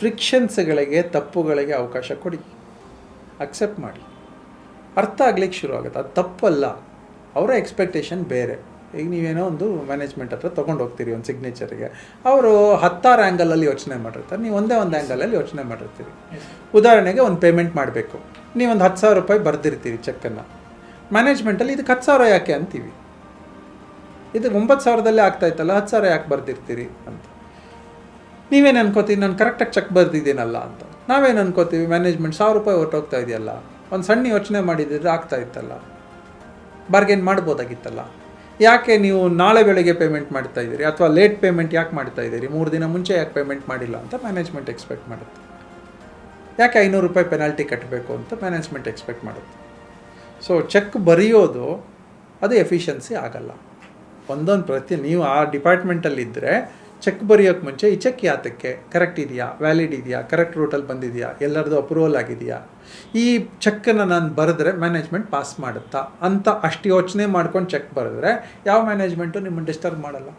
ಫ್ರಿಕ್ಷನ್ಸ್ಗಳಿಗೆ ತಪ್ಪುಗಳಿಗೆ ಅವಕಾಶ ಕೊಡಿ. ಅಕ್ಸೆಪ್ಟ್ ಮಾಡಿ. ಅರ್ಥ ಆಗ್ಲಿಕ್ಕೆ ಶುರು ಆಗುತ್ತೆ. ಅದು ತಪ್ಪಲ್ಲ. ಅವರ ಎಕ್ಸ್ಪೆಕ್ಟೇಷನ್ ಬೇರೆ. ಈಗ ನೀವೇನೋ ಒಂದು ಮ್ಯಾನೇಜ್ಮೆಂಟ್ ಹತ್ರ ತೊಗೊಂಡು ಹೋಗ್ತೀರಿ ಒಂದು ಸಿಗ್ನೇಚರ್ಗೆ ಅವರು ಹತ್ತಾರು ಆ್ಯಂಗಲಲ್ಲಿ ಯೋಚನೆ ಮಾಡಿರ್ತಾರೆ. ನೀವು ಒಂದೇ ಒಂದು ಆ್ಯಂಗಲಲ್ಲಿ ಯೋಚನೆ ಮಾಡಿರ್ತೀರಿ. ಉದಾಹರಣೆಗೆ ಒಂದು ಪೇಮೆಂಟ್ ಮಾಡಬೇಕು. ನೀವೊಂದು ಹತ್ತು ಸಾವಿರ ರೂಪಾಯಿ ಬರೆದಿರ್ತೀರಿ ಚೆಕ್ಕನ್ನು ಮ್ಯಾನೇಜ್ಮೆಂಟಲ್ಲಿ ಇದಕ್ಕೆ ಹತ್ತು ಸಾವಿರ ಯಾಕೆ ಅಂತೀವಿ? ಇದು ಒಂಬತ್ತು ಸಾವಿರದಲ್ಲೇ ಆಗ್ತಾಯಿತ್ತಲ್ಲ ಹತ್ತು ಸಾವಿರ ಯಾಕೆ ಬರ್ದಿರ್ತೀರಿ ಅಂತ. ನೀವೇನು ಅನ್ಕೋತೀವಿ ನಾನು ಕರೆಕ್ಟಾಗಿ ಚೆಕ್ ಬರ್ದಿದ್ದೀನಲ್ಲ ಅಂತ. ನಾವೇನು ಅನ್ಕೋತೀವಿ? ಮ್ಯಾನೇಜ್ಮೆಂಟ್ ಸಾವಿರ ರೂಪಾಯಿ ಹೊರಟೋಗ್ತಾ ಇದೆಯಲ್ಲ. ಒಂದು ಸಣ್ಣ ಯೋಚನೆ ಮಾಡಿದ್ರೆ ಆಗ್ತಾ ಇತ್ತಲ್ಲ. ಬಾರ್ಗೇನ್ ಮಾಡ್ಬೋದಾಗಿತ್ತಲ್ಲ. ಯಾಕೆ ನೀವು ನಾಳೆ ಬೆಳಗ್ಗೆ ಪೇಮೆಂಟ್ ಮಾಡ್ತಾ ಇದ್ದೀರಿ? ಅಥವಾ ಲೇಟ್ ಪೇಮೆಂಟ್ ಯಾಕೆ ಮಾಡ್ತಾ ಇದ್ದೀರಿ? ಮೂರು ದಿನ ಮುಂಚೆ ಯಾಕೆ ಪೇಮೆಂಟ್ ಮಾಡಿಲ್ಲ ಅಂತ ಮ್ಯಾನೇಜ್ಮೆಂಟ್ ಎಕ್ಸ್ಪೆಕ್ಟ್ ಮಾಡುತ್ತೆ. ಯಾಕೆ ಐನೂರು ರೂಪಾಯಿ ಪೆನಾಲ್ಟಿ ಕಟ್ಟಬೇಕು ಅಂತ ಮ್ಯಾನೇಜ್ಮೆಂಟ್ ಎಕ್ಸ್ಪೆಕ್ಟ್ ಮಾಡುತ್ತೆ. ಸೊ ಚೆಕ್ ಬರೆಯೋದು ಅದು ಎಫಿಷಿಯನ್ಸಿ ಆಗಲ್ಲ. ಒಂದೊಂದು ಪ್ರತಿ ನೀವು ಆ ಡಿಪಾರ್ಟ್ಮೆಂಟಲ್ಲಿದ್ದರೆ ಚೆಕ್ ಬರೆಯೋಕ್ಕೆ ಮುಂಚೆ ಈ ಚೆಕ್ ಯಾತಕ್ಕೆ? ಕರೆಕ್ಟ್ ಇದೆಯಾ? ವ್ಯಾಲಿಡ್ ಇದೆಯಾ? ಕರೆಕ್ಟ್ ರೂಟಲ್ಲಿ ಬಂದಿದೆಯಾ? ಎಲ್ಲರದ್ದು ಅಪ್ರೂವಲ್ ಆಗಿದೆಯಾ? ಈ ಚೆಕ್ಕನ್ನು ನಾನು ಬರೆದ್ರೆ ಮ್ಯಾನೇಜ್ಮೆಂಟ್ ಪಾಸ್ ಮಾಡುತ್ತಾ? ಅಂತ ಅಷ್ಟು ಯೋಚನೆ ಮಾಡ್ಕೊಂಡು ಚೆಕ್ ಬರೆದ್ರೆ ಯಾವ ಮ್ಯಾನೇಜ್ಮೆಂಟು ನಿಮ್ಮನ್ನು ಡಿಸ್ಟರ್ಬ್ ಮಾಡಲ್ಲ?